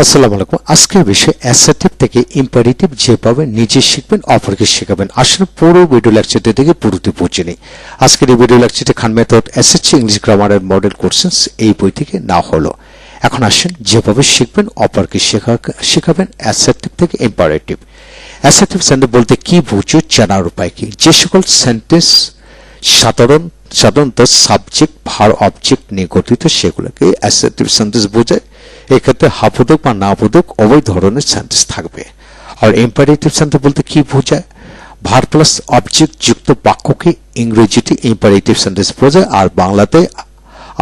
আসসালামু আলাইকুম। আজকের বিষয় অ্যাসার্টিভ থেকে ইম্পারেটিভ যেভাবে নিজে শিখবেন, অপরকে শেখাবেন। আসলে পুরো ভিডিও লেকচারটি থেকে পুরোটি পৌঁছে নেই। আজকের এই ভিডিও লেকচারটি Khan method SSC English grammar এর মডেল কোর্সেস এই বই থেকে না হলো। এখন আসেন যেভাবে শিখবেন, অপরকে শেখা শেখাবেন অ্যাসার্টিভ থেকে ইম্পারেটিভ অ্যাসার্টিভ সেন্টেন্স বলতে কি বুঝো, জানার উপায় কি? যে সকল সেন্টেন্স সাধারণ সাধারণত সাবজেক্ট ভার অবজেক্ট নিয়ে গঠিত সেগুলোকে অ্যাসার্টিভ সেন্টেন্স বোঝায়। এক্ষেত্রে হাবোধক বা না বোধক উভয় ধরনের সেন্টেন্স থাকবে। আর ইম্পারেটিভ সেন্টেন্স বলতে কি বোঝায়? ভার প্লাস অবজেক্ট যুক্ত বাক্যকে ইংরেজিতে ইম্পারেটিভ সেন্টেন্স বোঝায়, আর বাংলাতে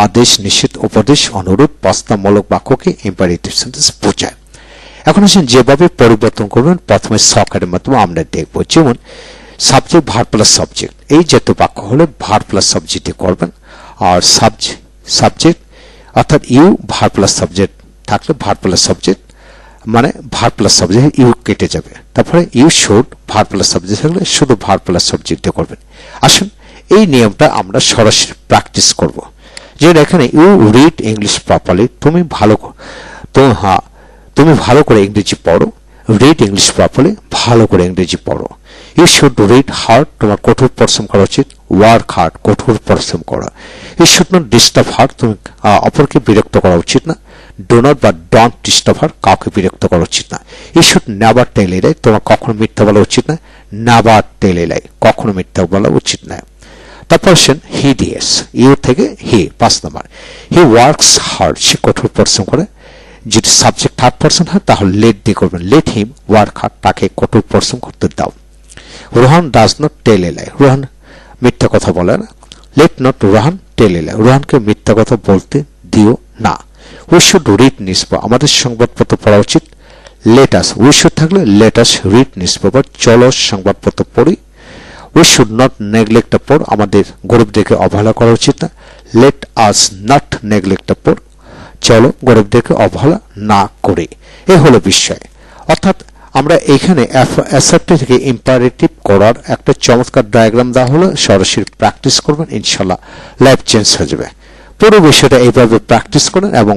আদেশ, নিষেধ, উপদেশ অনুরূপ প্রস্তাবমূলক বাক্যকে ইম্পারেটিভ সেন্টেন্স বোঝায়। এখন আসেন যেভাবে পরিবর্তন করবেন প্রথমে সকেটের মাধ্যমে আমরা দেখব, যেমন সাবজেক্ট ভার প্লাস সাবজেক্ট এই জাতীয় বাক্য হলে ভার প্লাস সাবজেক্টে করবেন, আর সাবজেক্ট সাবজেক্ট অর্থাৎ ইউ ভার প্লাস সাবজেক্ট থাকলে ভার প্লাস সাবজেক্ট মানে ভার প্লাস সাবজেক্ট ইউ কেটে যাবে। তারপরে you should verb plus subject থাকলে শুধু ভার প্লাস সাবজেক্টে করবেন। আসুন, এই নিয়মটা আমরা সরাসরি প্র্যাকটিস করব। যেমন এখানে ইউ রিড ইংলিশ প্রপারলি তুমি ভালো তো হ্যাঁ তুমি ভালো করে ইংরেজি পড়ো রিড ইংলিশ প্রপারলি ভালো করে ইংরেজি পড়ো। ইউ শুড রিড হার্ড তোমার কঠোর পরিশ্রম করা উচিত ওয়ার্ক হার্ড কঠোর পরিশ্রম করা। You should not disturb hard তুমি অপরকে বিরক্ত করা উচিত না। ডো নট বা ডন্ট ডিস্টার্ব হার কাউকে বিরক্ত করা উচিত না। শুড নেভার টেল এলাই তোমার কখনো মিথ্যা বলা উচিত না। নেভার টেল এলাই কখনো মিথ্যা বলা উচিত না। তারপর আসেন হি ডিএস ইউ থেকে হি পাঁচ নাম্বার। হি ওয়ার্কস হার্ড সে কঠোর পরিশ্রম করে। যদি সাবজেক্ট থার্ড পার্সন হয়, তাহলে লেট দিয়ে করবেন। লেট হিম ওয়ার্ক হার্ড তাকে কঠোর পরিশ্রম করতে দাও। রোহান ডাজ নট টেল এলাই রোহান মিথ্যা কথা বলে না। লেট নট রোহান টেল এলাই রোহানকে মিথ্যা কথা বলতে দিও না। উই শুড রিড নিউজ আমাদের সংবাদপত্র পড়া উচিত। লেটাস উই শুড থাকলে লেটাস রিড নিউজ পেপার চলো সংবাদপত্র পড়ি। উই শুড নট নেগলেক্ট পর আমাদের গরিবদেরকে অবহেলা করা উচিত না। লেট আস নট নেগলেক্ট পর চলো গরিবদেরকে অবহেলা না করে। এ হলো বিষয়। অর্থাৎ আমরা এখানে অ্যাসাপ্টি থেকে ইম্পারেটিভ করার একটা চমৎকার ডায়াগ্রাম দেওয়া হলো। সরাসরি প্র্যাকটিস করবেন, ইনশাল্লাহ লাইফ চেঞ্জ হয়ে যাবে। পুরো বিষয়টা এইভাবে প্র্যাকটিস করুন এবং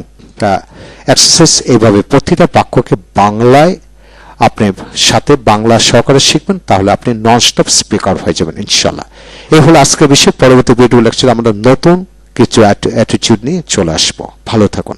এক্সারসাইজ এইভাবে প্রতিটা বাক্যকে বাংলায় আপনি সাথে বাংলা সহকারে শিখবেন, তাহলে আপনি নন স্টপ স্পিকার হয়ে যাবেন ইনশাল্লাহ এই হলো আজকের বিষয়। পরবর্তী ভিডিও লেকচার আমরা নতুন কিছু অ্যাটিটিউড নিয়ে চলে আসব। ভালো থাকুন।